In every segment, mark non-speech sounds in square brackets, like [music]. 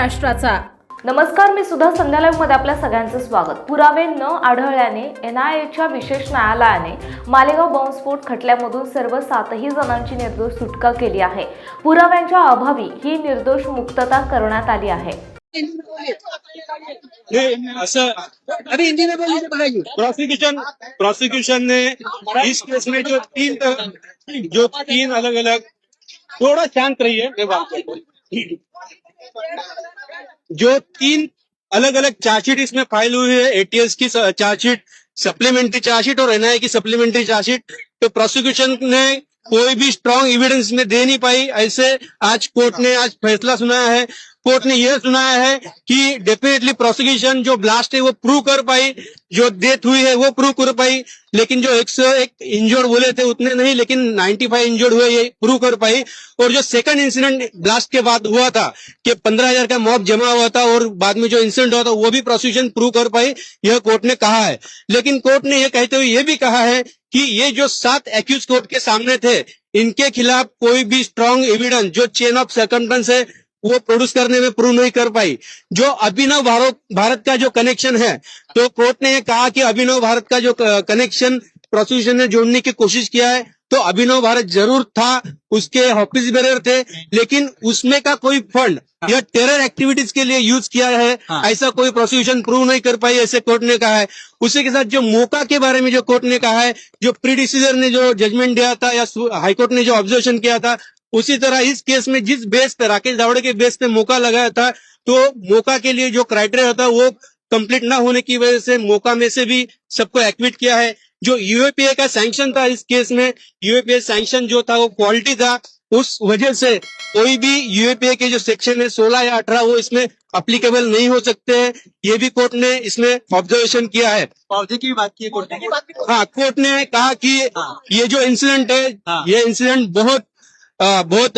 महाराष्ट्राचा. नमस्कार मी सुधा संध्या मध्ये आपल्या सगळ्यांचं स्वागत. पुरावे न आढळल्याने एन आय एच्या विशेष न्यायालयाने मालेगाव बॉम्बस्फोट खटल्यामधून सर्व सातही जणांची निर्दोष सुटका केली आहे. पुराव्यांच्या अभावी ही निर्दोष मुक्तता करण्यात आली आहे. हे असं अभी प्रोसिक्यूशन प्रोसिक्यूशन ने इस केस में जो तीन जो तीन अलग अलग थोड़ा शांत रहिए जो तीन अलग अलग चार्जशीट इसमें फ़ाइल हुई है एटीएस की चार्जशीट सप्लीमेंट्री चार्जशीट और एनआई की सप्लीमेंट्री चार्जशीट तो प्रोसिक्यूशन ने कोई भी स्ट्रांग एविडेंस में दे नहीं पाई। ऐसे आज कोर्ट ने आज फैसला सुनाया है। कोर्ट ने यह सुनाया है कि डेफिनेटली प्रोसिक्यूशन जो ब्लास्ट है, वो प्रूव कर पाई, जो डेथ हुई है, वो प्रूव कर पाई, लेकिन जो एक सौ एक इंजोर्ड बोले थे, उतने नहीं, लेकिन 95 फाइव इंजोर्ड हुए, ये प्रूव कर पाई। और जो सेकंड इंसिडेंट ब्लास्ट के बाद हुआ था कि पंद्रह हज़ार का मॉब जमा हुआ था और बाद में जो इंसिडेंट हुआ था, वो भी प्रोसिक्यूशन प्रूव कर पाई, यह कोर्ट ने कहा है। लेकिन कोर्ट ने यह कहते हुए ये भी कहा है कि ये जो सात एक्यूज कोर्ट के सामने थे, इनके खिलाफ कोई भी स्ट्रांग एविडेंस जो चेन ऑफ़ सर्कमटेंस है वो प्रोड्यूस करने में प्रूव नहीं कर पाई। जो अभिनव भारत भारत का जो कनेक्शन है तो कोर्ट ने कहा कि अभिनव भारत का जो कनेक्शन प्रोसिक्यूशन ने जोड़ने की कोशिश किया है तो अभिनव भारत ज़रूर था उसके ऑफ़िस बेरर थे लेकिन उसमें का कोई फंड यह टेरर एक्टिविटीज़ के लिए यूज़ किया है हाँ। ऐसा कोई प्रोसिक्यूशन प्रूव नहीं कर पाई ऐसे कोर्ट ने कहा है। उसी के साथ जो मौका के बारे में जो कोर्ट ने कहा है जो प्री डिसीजर ने जो जजमेंट दिया था या हाईकोर्ट ने जो ऑब्जर्वेशन किया था उसी तरह इस केस में जिस बेस पे राकेश दावड़े के बेस पे मौका लगाया था तो मौका के लिए जो क्राइटेरिया था वो कंप्लीट ना होने की वजह से मौका में से भी सबको एक्विट किया है। जो यूएपीए का सैंक्शन था इस केस में यूएपीए सैंक्शन जो था वो क्वालिटी था। उस वजह से कोई भी यूएपीए के जो सेक्शन है सोलह या अठारह वो इसमें अप्लीकेबल नहीं हो सकते हैं। ये भी कोर्ट ने इसमें ऑब्जर्वेशन किया है। की बात की कोर्ट ने? हाँ कोर्ट ने कहा कि हाँ। ये जो इंसिडेंट है हाँ। ये इंसिडेंट बहुत बहुत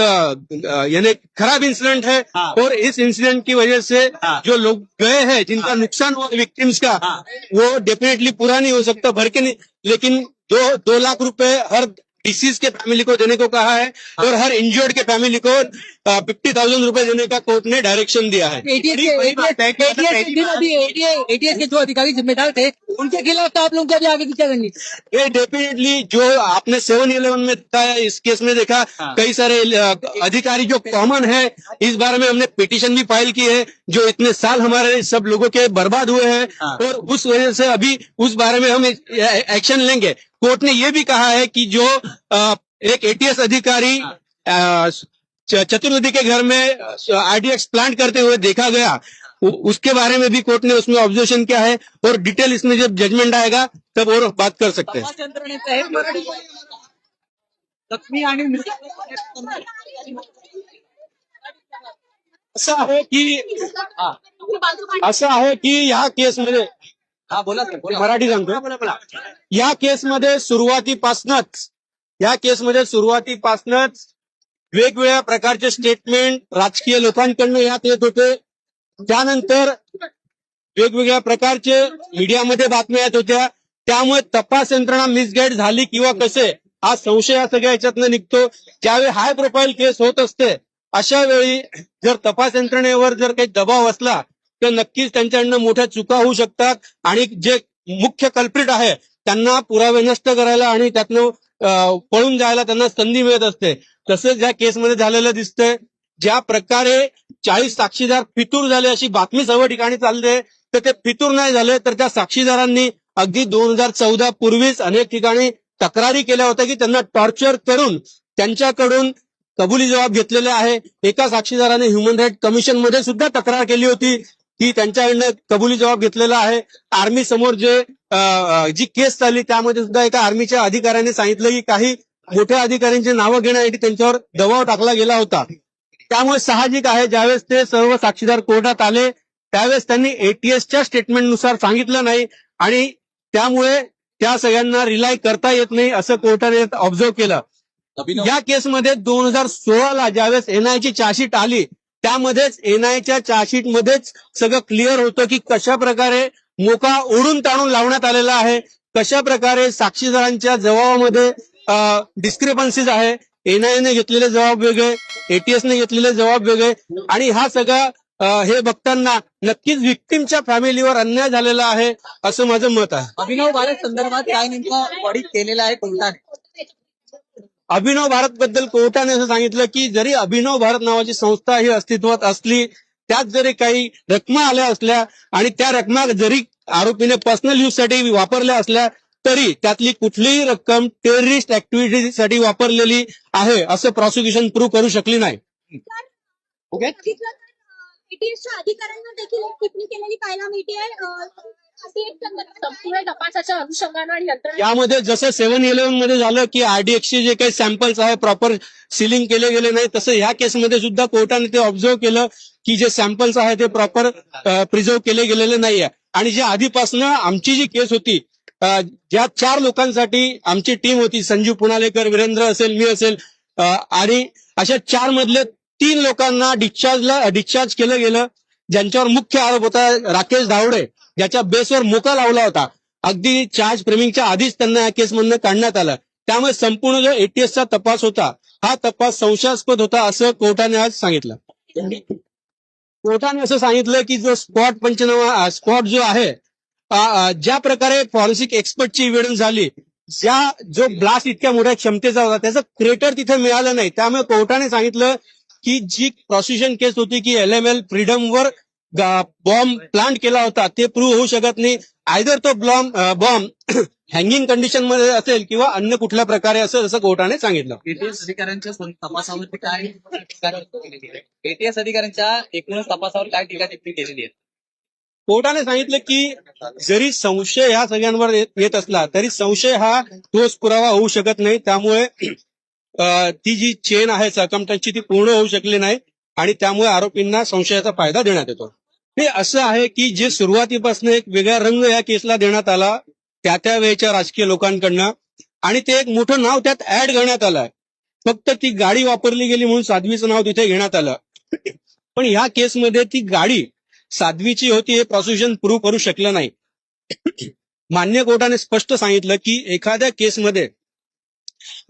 यानी खराब इंसिडेंट है हाँ। और इस इंसिडेंट की वजह से हाँ। जो लोग गए हैं जिनका हाँ। नुकसान हुआ विक्टिम्स का हाँ। वो डेफिनेटली पूरा नहीं हो सकता भर के नहीं लेकिन दो दो लाख रुपए हर डिसीज के फैमिली को देने को कहा है और हर इंजर्ड के फैमिली को फिफ्टी थाउज़ेंड रुपए देने का कोर्ट ने डायरेक्शन दिया है एटीएस के है जो अधिकारी जिम्मेदार थे उनके खिलाफ तो आप लोगों को अभी आगे की क्या करनी ये डेफिनेटली जो आपने सेवन इलेवन में इस केस में देखा हाँ। कई सारे अधिकारी जो कॉमन है इस बारे में हमने पिटिशन भी फ़ाइल की है जो इतने साल हमारे सब लोगों के बर्बाद हुए हैं हाँ। और उस वजह से अभी उस बारे में हम एक्शन लेंगे कोर्ट ने यह भी कहा है कि जो एक एटीएस अधिकारी चतुर्वेदी के घर में आरडीएक्स प्लांट करते हुए देखा गया उसके बारे में भी कोर्ट ने उसमें ऑब्जर्वेशन किया है और डिटेल इसमें जब जजमेंट आएगा तब और बात कर सकते हैं। हे जखमी आणि असं आहे की असं आहे की या केसमध्ये हा बोला मराठी सांगतो या केसमध्ये सुरुवातीपासूनच या केसमध्ये सुरुवातीपासूनच वेगवेगळ्या प्रकारचे स्टेटमेंट राजकीय लोकांकडनं यात येत होते. त्यानंतर वेगवेगळ्या प्रकारचे मीडियामध्ये बातम्या येत होत्या. त्यामुळे तपास यंत्रणा मिसगाईड झाली किंवा कसे हा संशय या सगळ्या याच्यातनं निघतो. ज्यावेळी हाय प्रोफाईल केस होत असते अशा वेळी जर तपास यंत्रणेवर जर काही दबाव असला तर नक्कीच त्यांच्याकडनं मोठ्या चुका होऊ शकतात. आणि जे मुख्य कल्प्रिट आहे त्यांना पुरावे नष्ट करायला आणि त्यातनं पळून जायला त्यांना संधी मिळत असते. तसंच ज्या केसमध्ये झालेलं दिसतंय. ज्या प्रकारे चाळीस साक्षीदार फितूर झाले अशी बातमी सर्व ठिकाणी चालते तर ते फितूर नाही झाले तर त्या साक्षीदारांनी अगदी दोन हजार चौदा पूर्वीच अनेक ठिकाणी तक्रारी केल्या होत्या की त्यांना टॉर्चर करून त्यांच्याकडून कबुली जबाब घेतलेले आहे. एका साक्षीदाराने ह्युमन राईट कमिशनमध्ये सुद्धा तक्रार केली होती. की त्यांच्याकडनं कबुली जबाब घेतलेला आहे. आर्मी समोर जे जी केस चालली त्यामध्ये सुद्धा एका आर्मीच्या अधिकाऱ्याने सांगितलं की काही मोठ्या अधिकाऱ्यांची नावं घेण्यासाठी त्यांच्यावर दबाव टाकला गेला होता. त्यामुळे साहजिक आहे ज्यावेळेस ते सर्व साक्षीदार कोर्टात आले त्यावेळेस त्यांनी एटीएसच्या स्टेटमेंटनुसार सांगितलं नाही आणि त्यामुळे त्या सगळ्यांना रिलाय करता येत नाही असं कोर्टाने ऑब्झर्व केलं. या केसमध्ये दोन हजार सोळाला ज्यावेळेस एनआयची चार्जशीट आली त्यामध्येच एनआयच्या चार्जशीट मध्येच सगळं क्लिअर होतं की कशा प्रकारे मोका ओढून ताणून लावण्यात आलेला आहे कशा प्रकारे साक्षीदारांच्या जबाबामध्ये डिस्क्रिपन्सीज आहे. एनआयने घेतलेले जबाब वेगळे एटीएसने घेतलेले जबाब वेगळे आणि हा सगळा हे बघताना नक्कीच विक्टीमच्या फॅमिलीवर अन्याय झालेला आहे असं माझं मत आहे. अभिनव भारत संदर्भात काय नेमकं ऑडिट केलेलं आहे कोणता अभिनव भारत बद्दल कोर्टाने असं सांगितलं की जरी अभिनव भारत नावाची संस्था ही अस्तित्वात असली त्यात जरी काही रकमा आल्या असल्या आणि त्या रकमा जरी आरोपीने पर्सनल यूजसाठी वापरल्या असल्या तरी त्यातली कुठलीही रक्कम टेररिस्ट ऍक्टिव्हिटीसाठी वापरलेली आहे असं प्रॉसिक्युशन प्रूव्ह करू शकली नाही. ओके? एटीएसच्या अधिकाऱ्यांना देखील एक टिप्पणी केलेली पाहायला मिळते. संपूर्ण तपासाच्या अनुषंगानं आणि यंत्रणा यामध्ये जसं सेव्हन इलेव्हनमध्ये झालं की आरडीएक्सचे जे काही सॅम्पल्स आहे प्रॉपर सिलिंग केले गेले नाही तसं ह्या केसमध्ये सुद्धा कोर्टाने ते ऑब्झर्व केलं की जे सॅम्पल्स आहे ते प्रॉपर प्रिझर्व केले गेलेले नाहीये. आणि जे आधीपासून आमची जी केस होती ज्या चार लोकांसाठी आमची टीम होती संजीव पुनालेकर वीरेंद्र असेल मी असेल आणि अशा चार मधले तीन लोकांना डिस्चार्जला डिस्चार्ज केलं गेलं. ज्यांच्यावर मुख्य आरोप होता राकेश धावडे ज्याच्या बेसवर मोका लावला होता. अगदी चार्ज फ्रेमिंगच्या आधीच त्यांना या केसमधनं काढण्यात आलं. त्यामुळे संपूर्ण जो एटीएसचा तपास होता हा तपास संशयास्पद होता असं कोर्टाने आज सांगितलं. कोर्टाने असं सांगितलं की जो स्पॉट पंचनामा स्पॉट जो आहे ज्या प्रकारे फॉरेन्सिक एक्सपर्टची इव्हिडन्स झाली ज्या जो ब्लास्ट इतक्या मोठ्या क्षमतेचा होता त्याचं क्रेटर तिथे मिळालं नाही. त्यामुळे कोर्टाने सांगितलं की जी प्रॉसिक्युशन केस होती की एल एम एल फ्रीडमवर बॉम्ब प्लांट केला होता ते प्रूव्ह होऊ शकत नाही. आयदर तो बॉम्ब बॉम्ब हँगिंग कंडिशनमध्ये असेल किंवा अन्य कुठल्या प्रकारे असेल असं कोर्टाने सांगितलं. एटीएस अधिकाऱ्यांच्या सं- तपासावरती काय एटीएस अधिकाऱ्यांच्या एकूणच तपासावर काय टीका टिप्पणी केलेली आहे? कोर्टाने सांगितलं की जरी संशय ह्या सगळ्यांवर येत असला तरी संशय हा ठोस पुरावा होऊ शकत नाही. त्यामुळे ती जी चेन आहे सरकमटनची ती पूर्ण होऊ शकली नाही आणि त्यामुळे आरोपींना संशयाचा फायदा देण्यात येतो. हे असं आहे की जे सुरुवातीपासून एक वेगळा रंग या केसला देण्यात आला त्या त्या वेळच्या राजकीय लोकांकडनं आणि ते एक मोठं नाव त्यात ऍड करण्यात आलंय. फक्त ती गाडी वापरली गेली म्हणून साध्वीचं नाव तिथे घेण्यात आलं. पण ह्या केसमध्ये ती गाडी साध्वीची होती हे प्रॉसिक्युशन प्रूव्ह करू शकलं नाही. मान्य कोर्टाने स्पष्ट सांगितलं की एखाद्या केसमध्ये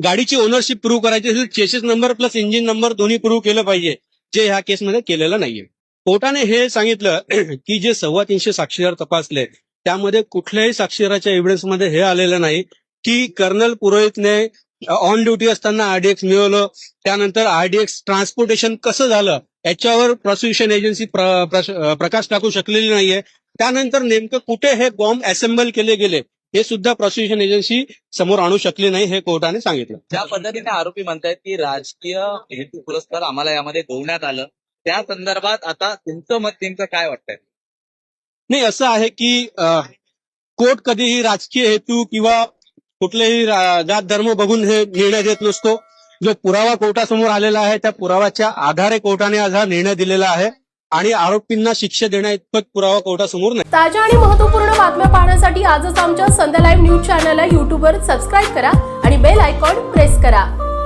गाडीची ओनरशिप प्रूव्ह करायची असेल chassis number plus engine number दोन्ही प्रूव्ह केलं पाहिजे जे ह्या केसमध्ये केलेलं नाहीये. कोर्टाने हे सांगितलं [clears throat] की जे सव्वा तीनशे साक्षीदार तपासले त्यामध्ये कुठल्याही साक्षीदाराच्या एव्हिडन्समध्ये हे आलेलं नाही की कर्नल पुरोहितने ऑन ड्युटी असताना आरडीएक्स मिळवलं त्यानंतर आरडीएक्स ट्रान्सपोर्टेशन कसं झालं याच्यावर प्रॉसिक्युशन एजन्सी प्र- प्रकाश टाकू शकलेली नाहीये. त्यानंतर नेमकं कुठे हे बॉम्ब असेंबल केले गेले हे सुद्धा प्रॉसिक्युशन एजन्सी समोर आणू शकली नाही हे कोर्टाने सांगितलं. ज्या पद्धतीने आरोपी म्हणतायत की राजकीय हेतू पुरस्कार आम्हाला यामध्ये गोवण्यात आलं त्या संदर्भात आता तुमचं मत नेमकं काय वाटतंय? नाही असं आहे की कोर्ट कधीही राजकीय हेतू किंवा कुठलेही जात धर्म बघून हे निर्णय देत नसतो. जो पुरावा कोर्टासमोर आलेला आहे त्या पुराव्याच्या आधारे कोर्टाने आज हा निर्णय दिलेला आहे. आणि आरोपींना शिक्षा देण्या इतपत पुरावा कोर्टासमोर नाही. ताज्या आणि महत्त्वपूर्ण बातम्या पाहण्यासाठी आजच आमच्या संध्या लाईव्ह न्यूज चॅनलला युट्यूबवर सबस्क्राईब करा आणि बेल आयकॉन प्रेस करा.